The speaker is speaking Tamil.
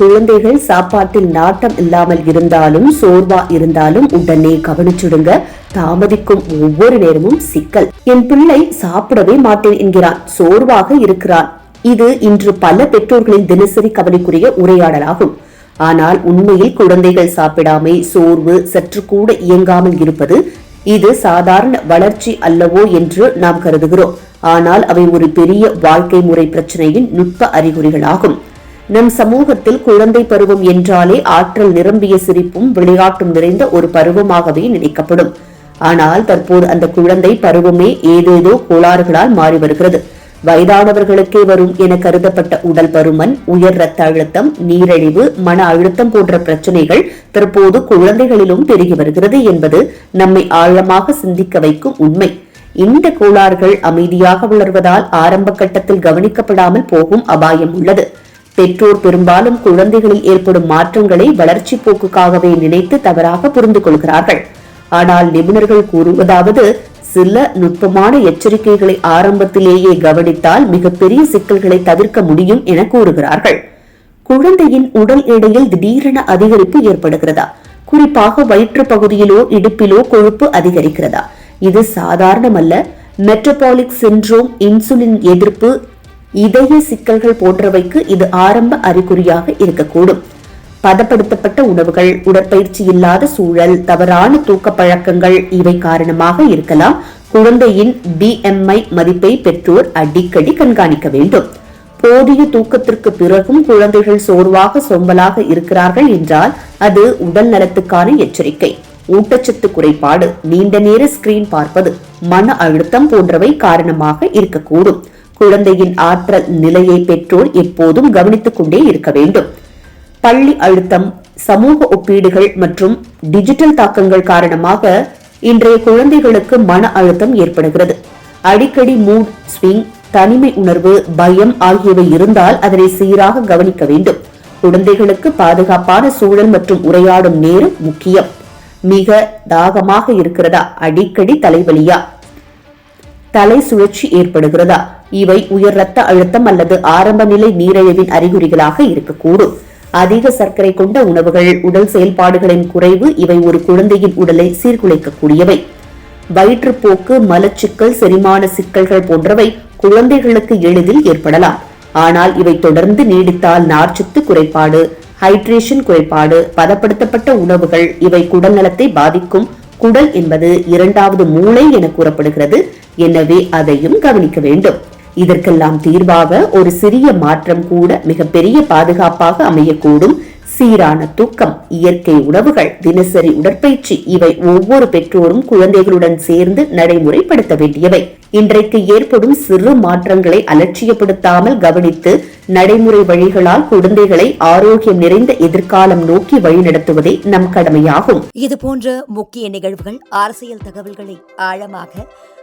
குழந்தைகள் சாப்பாட்டில் நாட்டம் இல்லாமல் இருந்தாலும் சோர்வா இருந்தாலும் உடனே கவனிச்சுடுங்க. தாமதிக்கும் ஒவ்வொரு நேரமும் சிக்கல். என் பிள்ளை சாப்பிடவே மாட்டேன் என்கிறான். சோர்வாக இருக்கிறான். இது இன்று பல பெற்றோர்களின் தினசரி கவனிக்குரிய உரையாடலாகும். ஆனால் உண்மையில் குழந்தைகள் சாப்பிடாமை சோர்வு சற்று கூட இயங்காமல் இருப்பது இது சாதாரண வளர்ச்சி அல்லவோ என்று நாம் கருதுகிறோம். ஆனால் அவை ஒரு பெரிய வாழ்க்கை முறை பிரச்சனையின் நுட்ப அறிகுறிகளாகும். நம் சமூகத்தில் குழந்தை பருவம் என்றாலே ஆற்றல் நிரம்பிய சிரிப்பும் விளையாட்டும் நிறைந்த ஒரு பருவமாகவே நினைக்கப்படும். ஆனால் தற்போது அந்த குழந்தை பருவமே ஏதேதோ கோளாறுகளால் மாறி வருகிறது. வயதானவர்களுக்கே வரும் என கருதப்பட்ட உடல் பருமன் உயர் ரத்த அழுத்தம் நீரிழிவு மன அழுத்தம் போன்ற பிரச்சனைகள் தற்போது குழந்தைகளிலும் பெருகி வருகிறது என்பது நம்மை ஆழமாக சிந்திக்க வைக்கும் உண்மை. இந்த கோளாறுகள் அமைதியாக வளர்வதால் ஆரம்ப கட்டத்தில் கவனிக்கப்படாமல் போகும் அபாயம் உள்ளது. பெற்றோர் பெரும்பாலும் குழந்தைகளில் ஏற்படும் மாற்றங்களை வளர்ச்சி போக்குக்காகவே நினைத்து தவறாக புரிந்து கொள்கிறார்கள். ஆனால் நிபுணர்கள் கூறுவதாவது சில நுட்பமான எச்சரிக்கைகளை ஆரம்பத்திலேயே கவனித்தால் மிகப்பெரிய சிக்கல்களை தவிர்க்க முடியும் என கூறுகிறார்கள். குழந்தையின் உடல் எடையில் திடீரென அதிகரிப்பு ஏற்படுகிறதா? குறிப்பாக வயிற்று பகுதியிலோ இடுப்பிலோ கொழுப்பு அதிகரிக்கிறதா? இது சாதாரணமல்ல. மெட்டபாலிக் சின்ட்ரோம் இன்சுலின் எதிர்ப்பு இதய சிக்கல்கள் போன்றவைக்கு இது ஆரம்ப அறிகுறியாக இருக்கக்கூடும். பதப்படுத்தப்பட்ட உணவுகள் உடற்பயிற்சி இல்லாத சூழல் தவறான தூக்க பழக்கங்கள் இவை காரணமாக இருக்கலாம். குழந்தையின் பிஎம்ஐ மதிப்பை பெற்றோர் அடிக்கடி கண்காணிக்க வேண்டும். போதிய தூக்கத்திற்கு பிறகும் குழந்தைகள் சோர்வாக சோம்பலாக இருக்கிறார்கள் என்றால் அது உடல் நலத்துக்கான எச்சரிக்கை. ஊட்டச்சத்து குறைபாடு நீண்ட நேர ஸ்கிரீன் பார்ப்பது மன அழுத்தம் போன்றவை காரணமாக இருக்கக்கூடும். குழந்தையின் ஆற்றல் நிலையை பெற்றோர் எப்போதும் கவனித்துக் கொண்டே இருக்க வேண்டும். பள்ளி அழுத்தம் சமூக ஒப்பீடுகள் மற்றும் டிஜிட்டல் தாக்கங்கள் காரணமாக இன்றைய குழந்தைகளுக்கு மன அழுத்தம் ஏற்படுகிறது. அடிக்கடி மூட் ஸ்விங் தனிமை உணர்வு பயம் ஆகியவை இருந்தால் அதனை சீராக கவனிக்க வேண்டும். குழந்தைகளுக்கு பாதுகாப்பான சூழல் மற்றும் உரையாடும் நேரம் முக்கியம். மிக தாகமாக இருக்கிறதா? அடிக்கடி தலைவலியா? தலை சுழற்சி ஏற்படுகிறதா? இவை உயர் ரத்த அழுத்தம் அல்லது ஆரம்ப நிலை நீரிழிவின் அறிகுறிகளாக இருக்கக்கூடும். அதிக சர்க்கரை கொண்ட உணவுகள் உடல் செயல்பாடுகளின் குறைவு இவை ஒரு குழந்தையின் உடலை சீர்குலைக்கக்கூடியவை. வயிற்றுப்போக்கு மலச்சிக்கல் செரிமான சிக்கல்கள் போன்றவை குழந்தைகளுக்கு எளிதில் ஏற்படலாம். ஆனால் இவை தொடர்ந்து நீடித்தால் நார்ச்சத்து குறைபாடு ஹைட்ரேஷன் குறைபாடு பதப்படுத்தப்பட்ட உணவுகள் இவை குடல்நலத்தை பாதிக்கும் குடல் என்பது இரண்டாவது மூளை என கூறப்படுகிறது. எனவே அதையும் கவனிக்க வேண்டும். இதற்கெல்லாம் தீர்வாக ஒரு சிறிய மாற்றம் கூட மிகப்பெரிய பாதுகாப்பாக அமையக்கூடும். சீரான தூக்கம் இயற்கை உணவுகள் தினசரி உடற்பயிற்சி இவை ஒவ்வொரு பெற்றோரும் குழந்தைகளுடன் சேர்ந்து நடைமுறைப்படுத்த வேண்டியவை. இன்றைக்கு ஏற்படும் சிறு மாற்றங்களை அலட்சியப்படுத்தாமல் கவனித்து நடைமுறை வழிகளால் குழந்தைகளை ஆரோக்கியம் நிறைந்த எதிர்காலம் நோக்கி வழிநடத்துவதே நம் கடமையாகும். இது போன்ற முக்கிய நிகழ்வுகள் அரசியல் தகவல்களை ஆழமாக